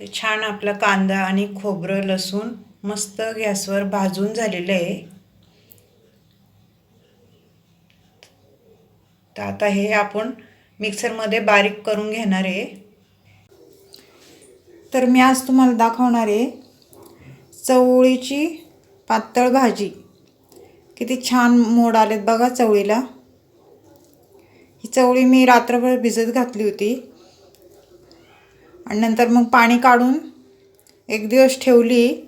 छान आपला कांदा आणि खोबरं लसूण मस्त गॅसवर भाजून झालेलं आहे. तर आता हे आपण मिक्सरमध्ये बारीक करून घेणार आहे. तर मी आज तुम्हाला दाखवणार आहे चवळीची पातळ भाजी. किती छान मोड आलेत बघा चवळीला. ही चवळी मी रात्रभर भिजत घातली होती. आणि नंतर मग पाणी काढून एक दिवस ठेवली.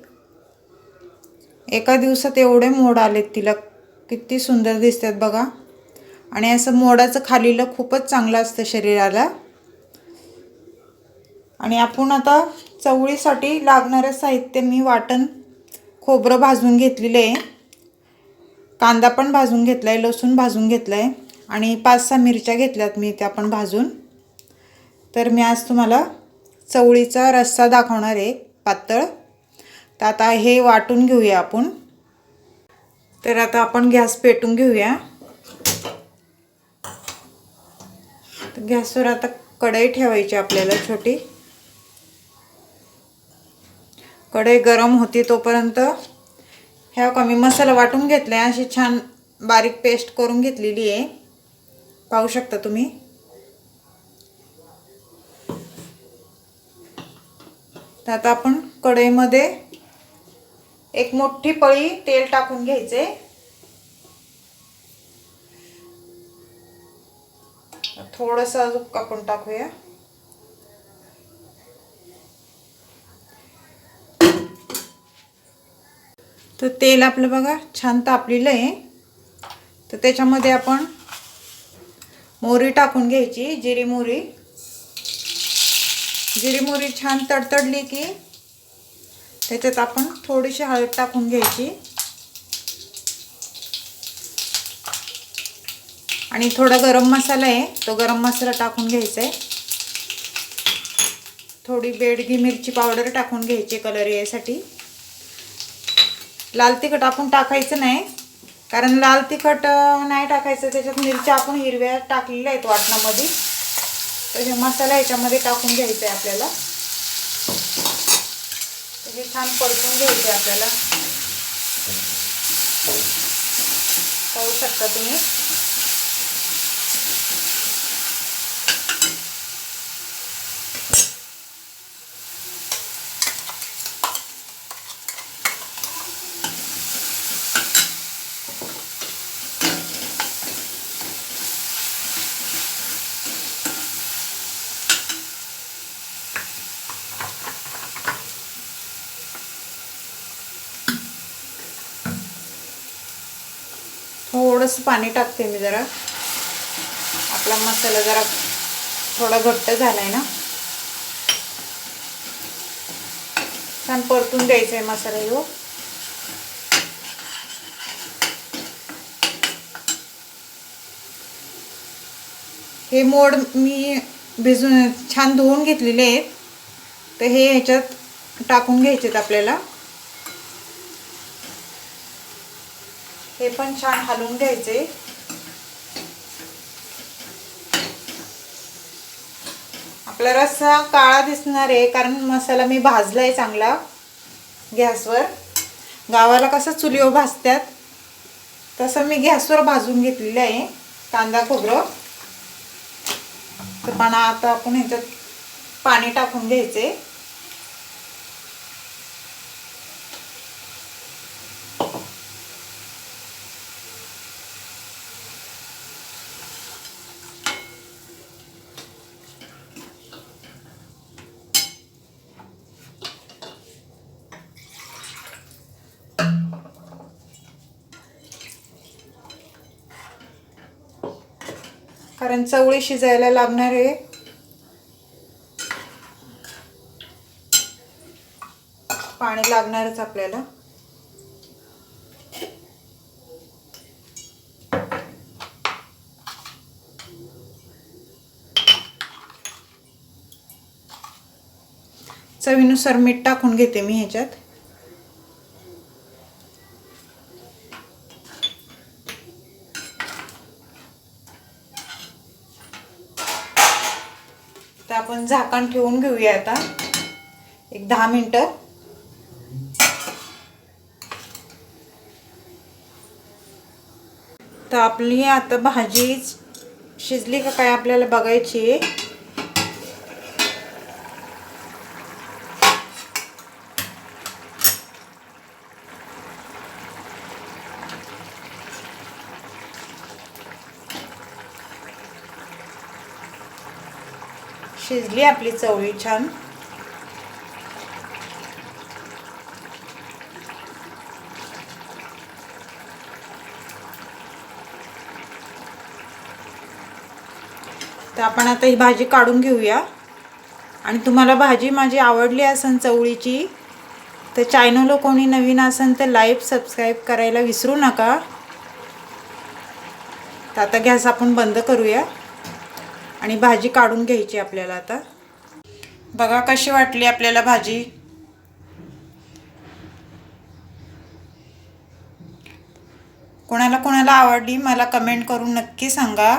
एका दिवसात एवढे मोड आलेत तिला. किती सुंदर दिसतात बघा. आणि असं मोडाचं खालीलं खूपच चांगलं असतं शरीराला. आणि आपण आता चवळीसाठी लागणारं साहित्य मी वाटण खोबरं भाजून घेतलेलं आहे. कांदा पण भाजून घेतला आहे लसूण भाजून घेतला आहे आणि पाच सहा मिरच्या घेतल्यात मी त्या पण भाजून. तर मी आज तुम्हाला चवळीचा रस्सा दाखवणार आहे पातळ. तर आता हे वाटून घेऊया आपण. तर आता आपण गॅस पेटून घेऊया. तर गॅसवर आता कढई ठेवायची आपल्याला छोटी. कढई गरम होती तोपर्यंत ह्या कमी मसाला वाटून घेतला आहे अशी छान बारीक पेस्ट करून घेतलेली आहे. पाहू शकता तुम्ही. तर आता आपण कढईमध्ये एक मोठी पळी तेल टाकून घ्यायचे. थोडस अजून आपण टाकूया. तर तेल आपलं बघा छान तापलेलं आहे. तर त्याच्यामध्ये आपण मोहरी टाकून घ्यायची जिरी मोहरी. जिरी मोरी छान तडतडली की त्याच्यात आपण थोडीशी हळद टाकून घ्यायची. आणि थोडा गरम मसाला आहे तो गरम मसाला टाकून घ्यायचा आहे. थोडी बेडगी मिरची पावडर टाकून घ्यायची कलर यासाठी. लाल तिखट आपण टाकायचं नाही कारण लाल तिखट नाही टाकायचं त्याच्यात मिरच्या आपण हिरव्या टाकलेल्या आहेत वाटणामध्ये. तर हे मसाला याच्यामध्ये टाकून घ्यायचा आहे आपल्याला. तर हे छान परतून घ्यायचं आहे आपल्याला. पाहू शकता तुम्ही? थोडंसं पाणी टाकते मी जरा. आपला मसाला जरा थोडा घट्ट झाला आहे ना. छान परतून द्यायचा आहे मसाला येऊ हे मोड मी भिजून छान धुवून घेतलेले आहेत. तर हे ह्याच्यात टाकून घ्यायचे आहेत आपल्याला. हे पण छान हलवून घ्यायचे. आपला रस्सा काळा दिसणार आहे कारण मसाला मी भाजला आहे चांगला गॅसवर. गावाला कसं चुलीवर भाजतात तसं मी गॅसवर भाजून घेतलेलं आहे कांदा खोबरं. तर पण आता आपण ह्याच्यात पाणी टाकून घ्यायचे. कारण चवळी शिजायला लागणार आहे. पाणी लागणारच आपल्याला. चवीनुसार मीठ टाकून घेते मी ह्याच्यात. तर आपण झाकण ठेवून घेऊया आता. एक दहा मिनटं. तर आपली आता भाजी शिजली का काय आपल्याला बघायची आहे. शिजली आपली चवळी छान. तर आपण आता ही भाजी काढून घेऊया. आणि तुम्हाला भाजी माझी आवडली असेल चवळीची तर चॅनल कोणी नवीन असेल तर लाईव्ह सबस्क्राईब करायला विसरू नका. तर आता गॅस आपण बंद करूया. आणि भाजी काढून घ्यायची आपल्याला आता. बघा कशी वाटली आपल्याला भाजी. कोणाला कोणाला आवडली मला कमेंट करून नक्की सांगा.